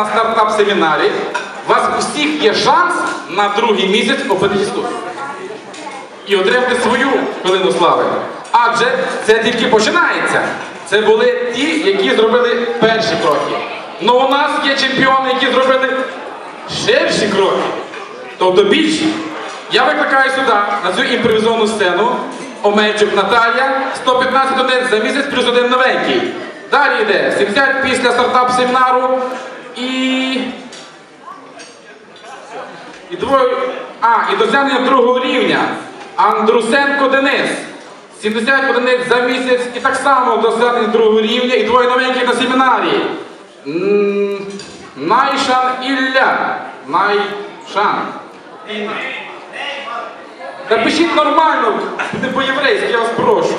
на стартап-семінарі, у вас усіх є шанс на другий місяць опинитись тут. І отримати свою хвилину слави. Адже це тільки починається. Це були ті, які зробили перші кроки. Ну у нас є чемпіони, які зробили ширші кроки. Тобто більші. Я викликаю сюди, на цю імпровізовану сцену, Омельчук Наталія, 115 одиниць за місяць плюс один новенький. Далі йде 70 після стартап-семінару і. І двоє. А, і досягнення другого рівня. Андрусенко Денис. 70 одиниць за місяць і так само досягнення другого рівня і двоє новеньких на семінарі. Найшан Ілля. Найшан. Напишіть нормально, не по-єврейськи, я вас прошу.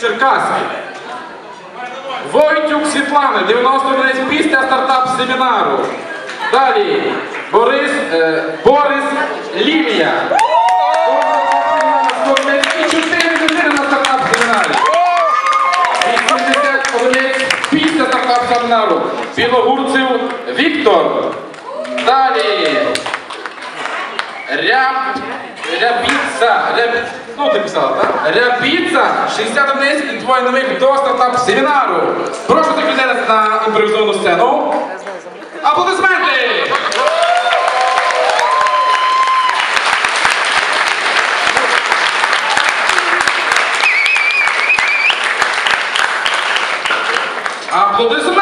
Черкаський. Войтюк Світлана, 90 одиниць після стартап-семінару. Далі Борис, е, Борис Лілія. І 4 людини на стартап-семінарі. 80 одиниць після стартап-семінару. Білогурцев Віктор. Далі. Ряб... Рябіца. Ряб... Ну, ти писала, так? Рябіца, 60 одиниць і двоє нових до стартап семінару. Прошу цих людей на імпровізовану сцену. Аплодисменти! Аплодисменти!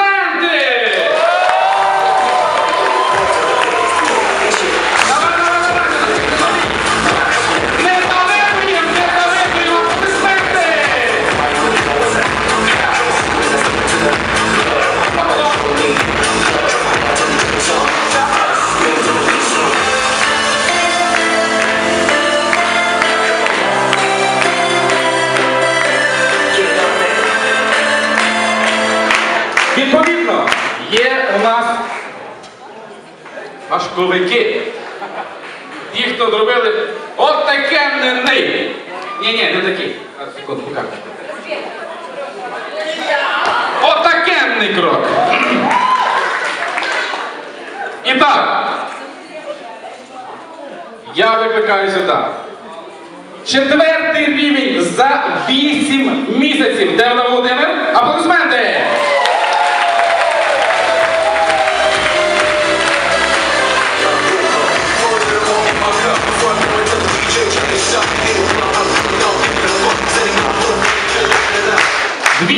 Є у нас важковики. Ті, хто зробили отакенний. Ні, ні, не такі. Секунду, покажу. Отакенний крок. І так. Я викликаю сюди. Четвертий рівень за 8 місяців. Де вона Володимир? Аплодисменти!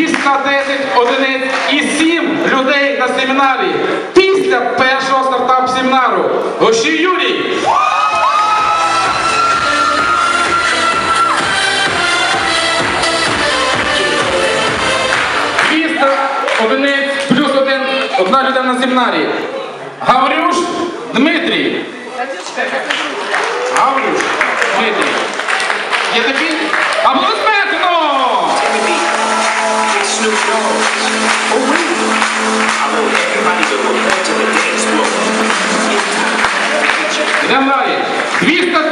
Двіста десять одиниць і сім людей на семінарі після першого стартап-семінару. Гощі Юрій! Одиниць плюс один, одна людина на семінарі. Гаврюш Дмитрій. Гаврюш Дмитрій. Є такі? Аплодисменти, 200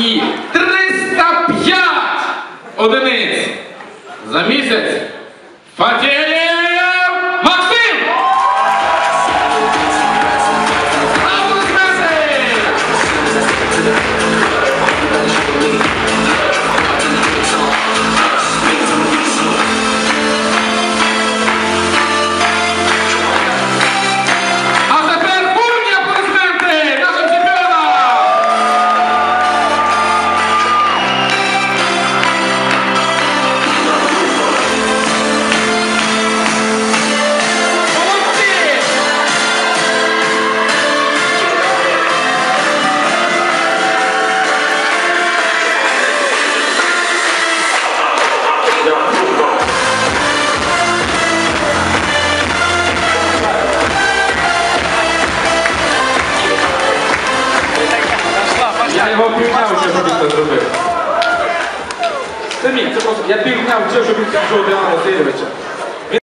І 305 одиниць за місяць. Фатєєв його півняв, що він це зробив. Це мій, це просто, я півняв, що він цього Діана Васильовича.